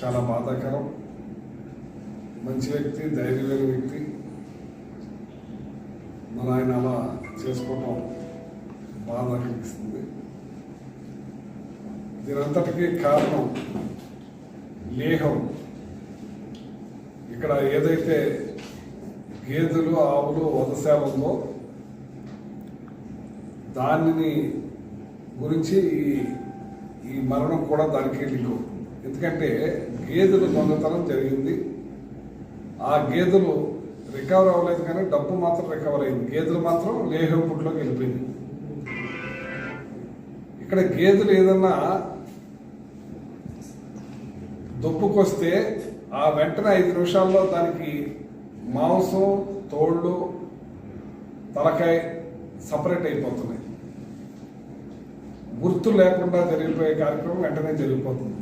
చాలా బాధాకరం. మంచి వ్యక్తి ధైర్యమైన వ్యక్తి. మన ఆయన అలా చేసుకోవటం బాధ కలిగిస్తుంది దీనంతటికీ కారణం లేహం. ఇక్కడ ఏదైతే గేదెలు ఆవులు వధశాల ఉందో దానిని గురించి ఈ ఈ మరణం కూడా దానికి లింక్ అవుతుంది. ఎందుకంటే గేదెలు దొంగతనం జరిగింది. ఆ గేదెలు రికవర్ అవ్వలేదు కానీ డబ్బు మాత్రం రికవర్ అయింది. గేదెలు మాత్రం లేహోపుట్లోకి వెళ్ళిపోయింది. ఇక్కడ గేదెలు ఏదన్నా దొప్పుకొస్తే ఆ వెంటనే ఐదు నిమిషాల్లో దానికి మాంసం తోళ్ళు తలకాయ సపరేట్ అయిపోతున్నాయి. గుర్తు లేకుండా జరిగిపోయే కార్యక్రమం వెంటనే జరిగిపోతుంది.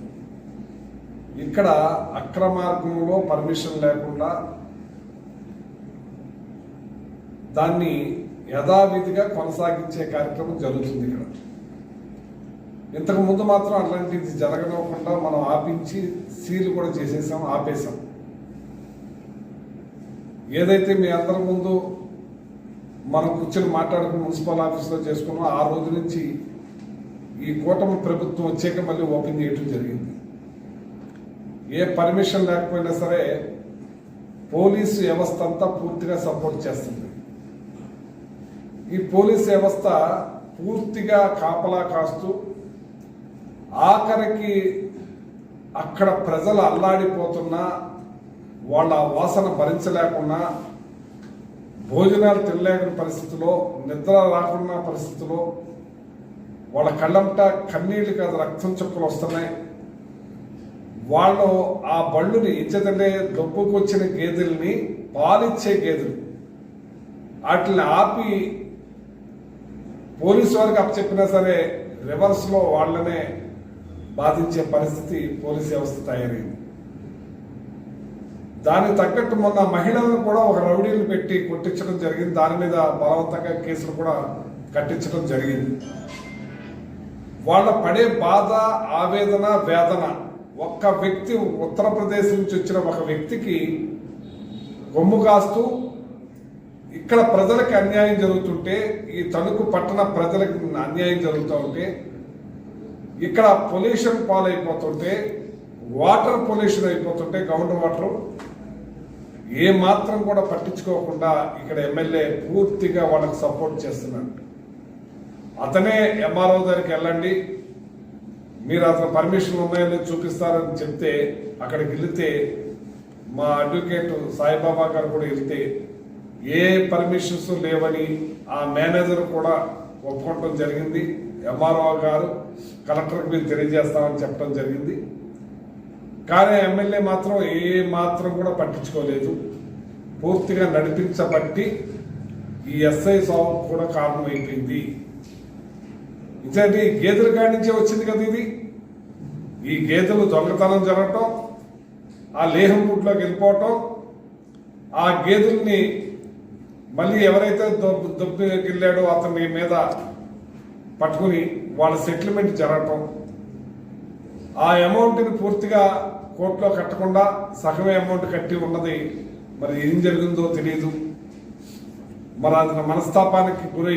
ఇక్కడ అక్రమార్గంలో పర్మిషన్ లేకుండా దాన్ని యథావిధిగా కొనసాగించే కార్యక్రమం జరుగుతుంది ఇక్కడ. ఇంతకుముందు మాత్రం అట్లాంటిది జరగనివ్వకుండా మనం ఆపించి సీల్ కూడా చేసేసాం ఆపేసాం. ఏదైతే మీ అందరి ముందు మనం కూర్చొని మాట్లాడుకుని మున్సిపల్ ఆఫీస్లో చేసుకున్నాం ఆ రోజు నుంచి ఈ కూటమి ప్రభుత్వం వచ్చాక మళ్ళీ ఓపెన్ చేయడం జరిగింది. ఏ పర్మిషన్ లేకపోయినా సరే పోలీసు వ్యవస్థ అంతా పూర్తిగా సపోర్ట్ చేస్తుంది. ఈ పోలీసు వ్యవస్థ పూర్తిగా కాపలా కాస్తూ ఆఖరికి అక్కడ ప్రజలు అల్లాడిపోతున్నా వాళ్ళ వాసన భరించలేకున్నా భోజనాలు తినలేని పరిస్థితిలో నిద్ర రాకున్న పరిస్థితిలో వాళ్ళ కళ్ళంట కన్నీళ్ళు కాదు రక్తం చుక్కలు వస్తున్నాయి. వాళ్ళు ఆ బళ్ళుని ఇచ్చదండే దొప్పుకొచ్చిన గేదెల్ని పాలిచ్చే గేదెలు. వాటిని ఆపి పోలీసు వారికి అప్పచెప్పినా సరే రివర్స్లో వాళ్ళనే బాధించే పరిస్థితి పోలీస్ వ్యవస్థ తయారైంది. దానికి తగ్గట్టు మొన్న మహిళలను కూడా ఒక రౌడీలు పెట్టి కొట్టించడం జరిగింది. దాని మీద బలవంతంగా కేసులు కూడా కట్టించడం జరిగింది. వాళ్ళ పడే బాధ ఆవేదన వేదన ఒక్క వ్యక్తి ఉత్తరప్రదేశ్ నుంచి వచ్చిన ఒక వ్యక్తికి గొమ్ము కాస్తూ ఇక్కడ ప్రజలకు అన్యాయం జరుగుతుంటే ఈ తణుకు పట్టణ ప్రజలకు అన్యాయం జరుగుతూ ఉంటే ఇక్కడ పొల్యూషన్ పాలైపోతుంటే వాటర్ పొల్యూషన్ అయిపోతుంటే గ్రౌండ్ వాటర్ ఏ మాత్రం కూడా పట్టించుకోకుండా ఇక్కడ ఎమ్మెల్యే పూర్తిగా వాళ్ళకి సపోర్ట్ చేస్తున్నాడు. అతనే ఎంఆర్ఓ దగ్గరికి వెళ్ళండి మీరు అతను పర్మిషన్ ఉన్నాయని చూపిస్తారని చెప్తే అక్కడికి వెళితే మా అడ్వకేట్ సాయిబాబా గారు కూడా వెళ్తే ఏ పర్మిషన్స్ లేవని ఆ మేనేజర్ కూడా ఒప్పుకోవటం జరిగింది. ఎంఆర్ఓ గారు కలెక్టర్కి మీరు తెలియజేస్తామని చెప్పడం జరిగింది. కానీ ఎమ్మెల్యే మాత్రం ఏ మాత్రం కూడా పట్టించుకోలేదు. పూర్తిగా నడిపించబట్టి ఈ ఎస్ఐ సాగు కూడా కారణమైపోయింది. ఇదండి గేదెల కాడి నుంచే వచ్చింది కదా ఇది? ఈ గేదెలు దొంగతనం జరగటం ఆ లేహం గుట్లోకి వెళ్ళిపోవటం ఆ గేదెల్ని మళ్ళీ ఎవరైతే దొబ్బు వెళ్ళాడో అతని మీద పట్టుకుని వాళ్ళ సెటిల్మెంట్ జరగటం ఆ అమౌంట్ని పూర్తిగా కోర్టులో కట్టకుండా సగమే అమౌంట్ కట్టి ఉన్నది మరి ఏం జరిగిందో తెలియదు మరి అతని మనస్తాపానికి గురై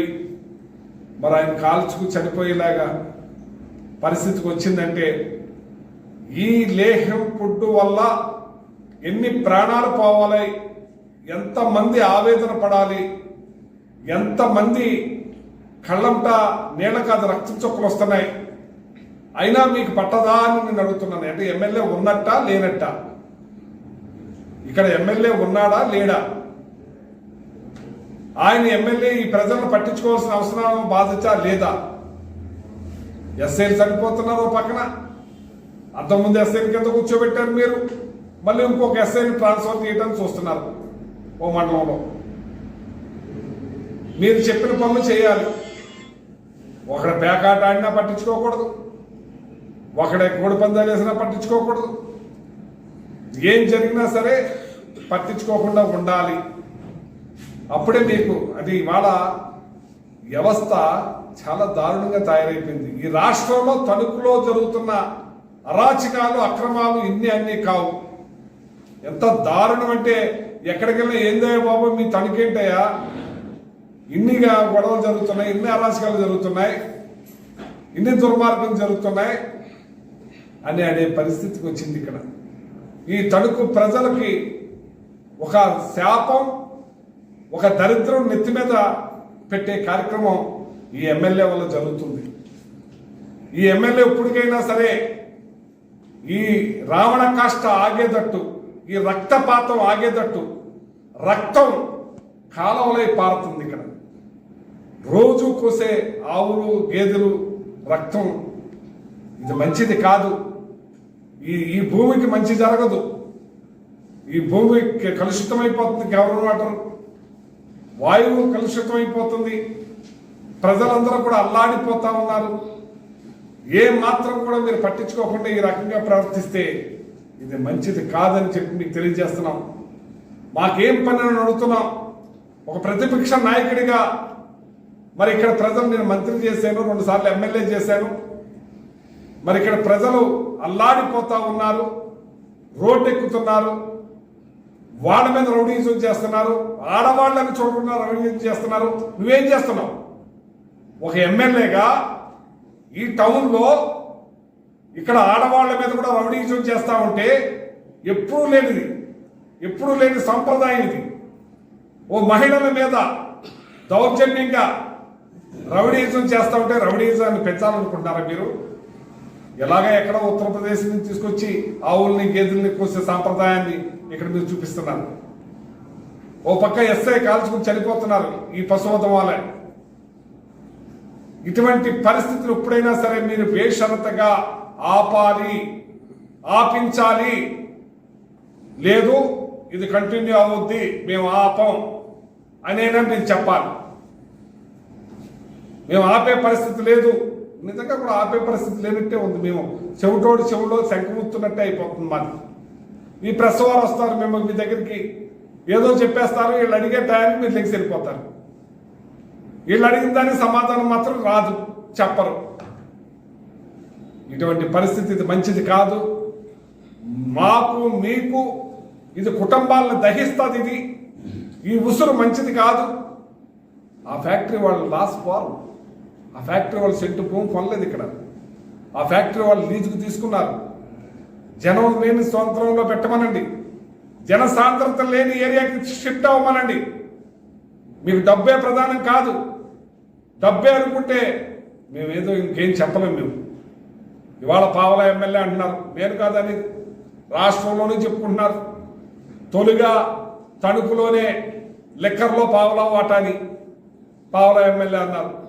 మరి ఆయన కాల్చుకు చనిపోయేలాగా పరిస్థితికి వచ్చిందంటే ఈ లేహం పుట్టు వల్ల ఎన్ని ప్రాణాలు పోవాలి ఎంతమంది ఆవేదన పడాలి ఎంతమంది కళ్ళంట నీళ్ళ కాదు రక్త చొక్కలు వస్తున్నాయి అయినా మీకు పట్టదా అని నేను అడుగుతున్నాను. అంటే ఎమ్మెల్యే ఉన్నట్టా లేనట్టా? ఇక్కడ ఎమ్మెల్యే ఉన్నాడా లేడా? ఆయన ఎమ్మెల్యే ఈ ప్రజలను పట్టించుకోవాల్సిన అవసరం బాధ్యత లేదా? ఎస్ఐలు చనిపోతున్నారు ఓ పక్కన అంతకుముందు ఎస్ఐని కింద కూర్చోబెట్టారు మీరు. మళ్ళీ ఇంకొక ఎస్ఐని ట్రాన్స్ఫర్ చేయడానికి చూస్తున్నారు ఓ మండలంలో. మీరు చెప్పిన పనులు చేయాలి. ఒకడ పేకాట ఆడినా పట్టించుకోకూడదు. ఒకడ కోడి పందాలు వేసినా పట్టించుకోకూడదు. ఏం జరిగినా సరే పట్టించుకోకుండా ఉండాలి. అప్పుడే మీకు అది ఇవాళ వ్యవస్థ చాలా దారుణంగా తయారైపోయింది. ఈ రాష్ట్రంలో తణుకులో జరుగుతున్న అరాచకాలు అక్రమాలు ఇన్ని అన్ని కావు. ఎంత దారుణం అంటే ఎక్కడికెళ్ళినా ఏందయ్యా బాబు మీ తణుకేంటయ్యా? ఇన్నిగా గొడవలు జరుగుతున్నాయి ఇన్ని అరాచకాలు జరుగుతున్నాయి ఇన్ని దుర్మార్గం జరుగుతున్నాయి అని అనే పరిస్థితికి వచ్చింది ఇక్కడ. ఈ తణుకు ప్రజలకి ఒక శాపం ఒక దరిద్రం నెత్తి మీద పెట్టే కార్యక్రమం ఈ ఎమ్మెల్యే వల్ల జరుగుతుంది. ఈ ఎమ్మెల్యే ఇప్పటికైనా సరే ఈ రావణ కాష్ట ఆగేటట్టు ఈ రక్తపాతం ఆగేటట్టు రక్తం కాలంలో పారుతుంది ఇక్కడ. రోజు కోసే ఆవులు గేదెలు రక్తం ఇది మంచిది కాదు. ఈ ఈ భూమికి మంచి జరగదు. ఈ భూమి కలుషితమైపోతుంది కేవలం వాటర్ వాయువు కలుషితమైపోతుంది. ప్రజలందరూ కూడా అల్లాడిపోతా ఉన్నారు. ఏ మాత్రం కూడా మీరు పట్టించుకోకుండా ఈ రకంగా ప్రవర్తిస్తే ఇది మంచిది కాదని చెప్పి మీకు తెలియజేస్తున్నాం. మాకేం పని అని అడుగుతున్నాం. ఒక ప్రతిపక్ష నాయకుడిగా మరి ఇక్కడ ప్రజలు నేను మంత్రి చేశాను రెండు సార్లు ఎమ్మెల్యే చేశాను. మరి ఇక్కడ ప్రజలు అల్లాడిపోతా ఉన్నారు రోడ్డు ఎక్కుతున్నారు వాళ్ళ మీద రౌడీజం చేస్తున్నారు ఆడవాళ్ళని చూడకుండా రౌడీజం చేస్తున్నారు. నువ్వేం చేస్తున్నావు? ఒక ఎమ్మెల్యేగా ఈ టౌన్లో ఇక్కడ ఆడవాళ్ళ మీద కూడా రౌడీజం చేస్తా ఉంటే ఎప్పుడూ లేనిది ఎప్పుడూ లేని సంప్రదాయం ఇది. ఓ మహిళల మీద దౌర్జన్యంగా రౌడీజం చేస్తా ఉంటే రౌడీజాన్ని పెంచాలనుకుంటున్నారా మీరు? ఎలాగ ఎక్కడ ఉత్తరప్రదేశ్ నుంచి తీసుకొచ్చి ఆవుల్ని గేదెల్ని కోసే సాంప్రదాయాన్ని ఇక్కడ మీరు చూపిస్తున్నారు. ఓ పక్క ఎస్ఐ కాల్చుకుని చనిపోతున్నారు ఈ పశువతం వల్ల ఇటువంటి పరిస్థితులు ఎప్పుడైనా సరే మీరు బేషరతగా ఆపాలి ఆపించాలి. లేదు ఇది కంటిన్యూ అవుద్ది మేము ఆపం అనేనా మీరు చెప్పాలి. మేము ఆపే పరిస్థితి లేదు. నిజంగా కూడా ఆపే పరిస్థితి లేనట్టే ఉంది మేము. చెవిటోడు చెవిలో శంఖముత్తున్నట్టే అయిపోతుంది మాది. ఈ ప్రెస్ వారు వస్తారు మేము మీ దగ్గరికి. ఏదో చెప్పేస్తారు వీళ్ళు అడిగే టయానికి మీరు లెగ్స్ వెళ్ళిపోతారు. వీళ్ళు అడిగిన దానికి సమాధానం మాత్రం రాదు చెప్పరు. ఇటువంటి పరిస్థితి ఇది మంచిది కాదు. మాకు మీకు ఇది కుటుంబాలను దహిస్తుంది ఇది. ఈ ఉసురు మంచిది కాదు. ఆ ఫ్యాక్టరీ వాళ్ళు లాస్ పోరు ఆ ఫ్యాక్టరీ వాళ్ళు సెంటు భూమి కొనలేదు ఇక్కడ. ఆ ఫ్యాక్టరీ వాళ్ళు లీజుకు తీసుకున్నారు. జనం లేని స్వంతంలో పెట్టమనండి. జన సాంద్రత లేని ఏరియాకి షిఫ్ట్ అవ్వమనండి. మీకు డబ్బే ప్రధానం కాదు. డబ్బే అనుకుంటే మేమేదో ఇంకేం చెప్పలేము మేము. ఇవాళ పావల ఎమ్మెల్యే అంటున్నారు. నేను కాదని రాష్ట్రంలోనే చెప్పుకుంటున్నారు. తొలిగా తణుకులోనే లెక్కర్లో పావలా వాటాని పావల ఎమ్మెల్యే అన్నారు.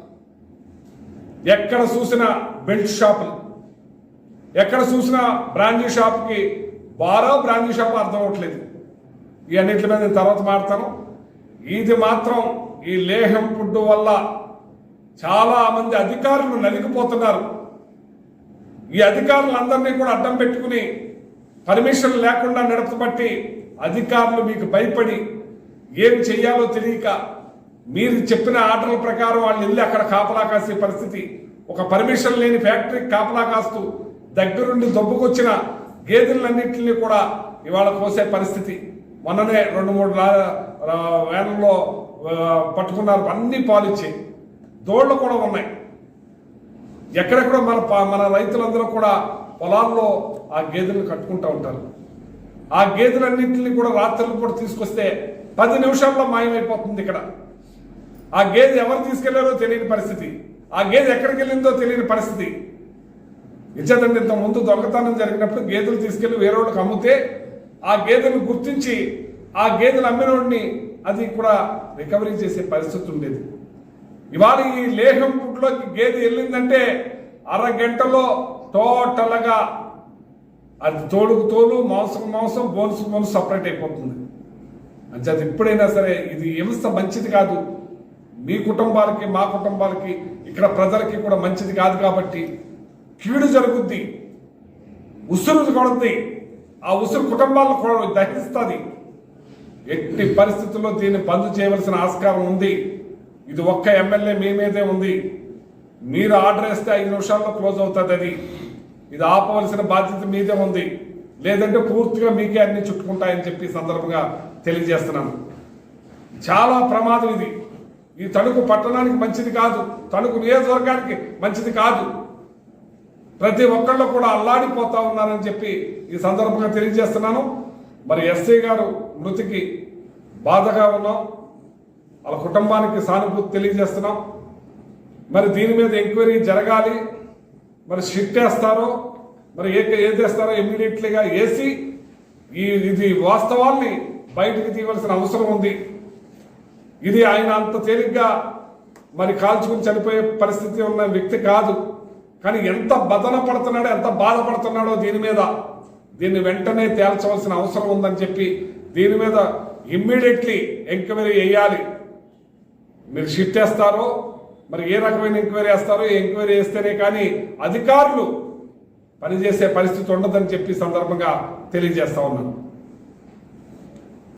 ఎక్కడ చూసినా బెల్ట్ షాపులు ఎక్కడ చూసినా బ్రాంజీ షాప్కి బారో బ్రాంజీ షాప్ అర్థం అవ్వట్లేదు. ఈ అన్నింటి మీద నేను తర్వాత మాడతాను ఇది మాత్రం ఈ లేహం ఫుడ్ వల్ల చాలా మంది అధికారులు నలిగిపోతున్నారు. ఈ అధికారులందరినీ కూడా అడ్డం పెట్టుకుని పర్మిషన్ లేకుండా నడపబట్టి అధికారులు మీకు భయపడి ఏం చెయ్యాలో తెలియక మీరు చెప్పిన ఆర్డర్ల ప్రకారం వాళ్ళు వెళ్ళి అక్కడ కాపలా కాసే పరిస్థితి. ఒక పర్మిషన్ లేని ఫ్యాక్టరీకి కాపలా కాస్తూ దగ్గరుండి దొబ్బుకొచ్చిన గేదెలన్నింటినీ కూడా ఇవాళ కోసే పరిస్థితి. మొన్ననే రెండు మూడు వ్యాన్లో వ్యాన్లలో పట్టుకున్నారు అన్ని పాలిచ్చాయి. దోళ్ళు కూడా ఉన్నాయి. ఎక్కడెక్కడ మన మన రైతులందరూ కూడా పొలాల్లో ఆ గేదెలను కట్టుకుంటూ ఉంటారు. ఆ గేదెలన్నింటినీ కూడా రాత్రులు కూడా తీసుకొస్తే పది నిమిషాల్లో మాయమైపోతుంది ఇక్కడ. ఆ గేదె ఎవరు తీసుకెళ్ళారో తెలియని పరిస్థితి. ఆ గేదె ఎక్కడికి వెళ్ళిందో తెలియని పరిస్థితి. ఇచ్చేదండి ఇంత ముందు దొంగతనం జరిగినప్పుడు గేదెలు తీసుకెళ్ళి వేరే వాళ్ళకి అమ్మితే ఆ గేదెను గుర్తించి ఆ గేదెలు అమ్మినోడిని అది కూడా రికవరీ చేసే పరిస్థితి ఉండేది. ఇవాళ ఈ లేహం పుట్లోకి గేదె వెళ్ళిందంటే అరగంటలో టోటల్గా అది తోడుకు తోలు మాంసం మాంసం బోన్స్ బోన్స్ సపరేట్ అయిపోతుంది. అంటే అది ఎప్పుడైనా సరే ఇది హింస మంచిది కాదు. మీ కుటుంబాలకి మా కుటుంబాలకి ఇక్కడ ప్రజలకి కూడా మంచిది కాదు కాబట్టి కీడు జరుగుద్ది ఉసురు కొడుద్ది. ఆ ఉసురు కుటుంబాలను కూడా దహిస్తుంది. ఎట్టి పరిస్థితుల్లో దీన్ని బంద్ చేయవలసిన ఆస్కారం ఉంది. ఇది ఒక్క ఎమ్మెల్యే మీ మీదే ఉంది. మీరు ఆర్డర్ వేస్తే ఐదు నిమిషాల్లో క్లోజ్ అవుతుంది అది. ఇది ఆపవలసిన బాధ్యత మీదే ఉంది. లేదంటే పూర్తిగా మీకే అన్ని చుట్టుకుంటాయని చెప్పి సందర్భంగా తెలియజేస్తున్నాను. చాలా ప్రమాదం ఇది. ఈ తణుకు పట్టణానికి మంచిది కాదు. తణుకు నియోజకవర్గానికి మంచిది కాదు. ప్రతి ఒక్కళ్ళు కూడా అల్లాడిపోతా ఉన్నారని చెప్పి ఈ సందర్భంగా తెలియజేస్తున్నాను. మరి ఎస్సీ గారు మృతికి బాధగా ఉన్నాం. వాళ్ళ కుటుంబానికి సానుభూతి తెలియజేస్తున్నాం. మరి దీని మీద ఎంక్వైరీ జరగాలి. మరి షిఫ్ట్ వేస్తారో మరి ఏ ఏదేస్తారో ఇమ్మీడియట్లీగా వేసి ఈ ఇది వాస్తవాల్ని బయటికి తీయవలసిన అవసరం ఉంది. ఇది ఆయన అంత తేలిగ్గా మరి కాల్చుకుని చనిపోయే పరిస్థితి ఉన్న వ్యక్తి కాదు. కానీ ఎంత బదన పడుతున్నాడో ఎంత బాధపడుతున్నాడో దీని మీద దీన్ని వెంటనే తేల్చవలసిన అవసరం ఉందని చెప్పి దీని మీద ఇమ్మీడియట్లీ ఎంక్వైరీ వేయాలి మీరు షిఫ్ట్ వేస్తారో మరి ఏ రకమైన ఎంక్వైరీ వేస్తారో ఎంక్వైరీ వేస్తేనే కానీ అధికారులు పనిచేసే పరిస్థితి ఉండదని చెప్పి సందర్భంగా తెలియజేస్తా ఉన్నాను.